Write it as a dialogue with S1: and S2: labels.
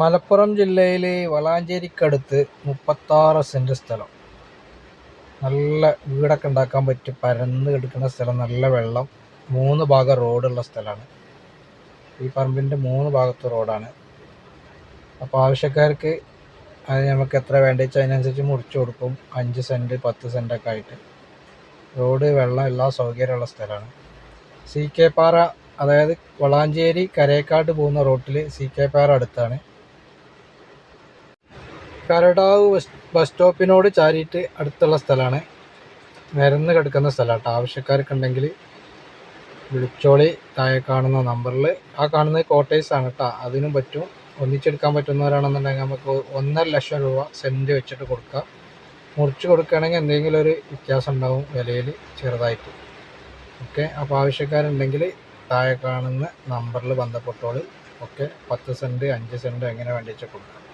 S1: മലപ്പുറം ജില്ലയിൽ വളാഞ്ചേരിക്കടുത്ത് മുപ്പത്താറ് സെന്റ് സ്ഥലം. നല്ല വീടൊക്കെ ഉണ്ടാക്കാൻ പറ്റി പരന്ന് കിടക്കുന്ന സ്ഥലം നല്ല വെള്ളം മൂന്ന് ഭാഗം റോഡുള്ള സ്ഥലമാണ്. ഈ പറമ്പിന്റെ മൂന്ന് ഭാഗത്ത് റോഡാണ്. അപ്പോൾ ആവശ്യക്കാർക്ക് അത് നമുക്ക് എത്ര വേണ്ട വെച്ചാൽ അതിനനുസരിച്ച് മുറിച്ച് കൊടുക്കും. അഞ്ച് സെന്റ് പത്ത് സെന്റൊക്കെ ആയിട്ട്. റോഡ് വെള്ളം എല്ലാ സൗകര്യമുള്ള സ്ഥലമാണ്. സി കെ പാറ അതായത് വളാഞ്ചേരി കരേക്കാട്ട് പോകുന്ന റോട്ടിൽ സി കെ പാറ അടുത്താണ്. കരടാവ് ബസ് ബസ് സ്റ്റോപ്പിനോട് ചാരിയിട്ട് അടുത്തുള്ള സ്ഥലമാണ്. നിരന്ന് കിടക്കുന്ന സ്ഥലമാണ് കേട്ടോ. ആവശ്യക്കാർക്ക് ഉണ്ടെങ്കിൽ വിളിച്ചോളി. താഴെ കാണുന്ന നമ്പറിൽ ആ കാണുന്നത് കോട്ടേഴ്സാണ് കേട്ടോ. അതിനും പറ്റും. ഒന്നിച്ചെടുക്കാൻ പറ്റുന്നവരാണെന്നുണ്ടെങ്കിൽ നമുക്ക് ഒന്നര ലക്ഷം രൂപ സെന്റ് വെച്ചിട്ട് കൊടുക്കാം. മുറിച്ച് കൊടുക്കുകയാണെങ്കിൽ എന്തെങ്കിലും ഒരു വ്യത്യാസം ഉണ്ടാവും വിലയിൽ ചെറുതായിട്ട്. ഓക്കെ? അപ്പോൾ ആവശ്യക്കാരുണ്ടെങ്കിൽ താഴെ കാണുന്ന നമ്പറിൽ ബന്ധപ്പെട്ടോളി. ഓക്കെ? പത്ത് സെന്റ് അഞ്ച് സെന്റ് എങ്ങനെ വേണ്ടി വെച്ചാൽ കൊടുക്കാം.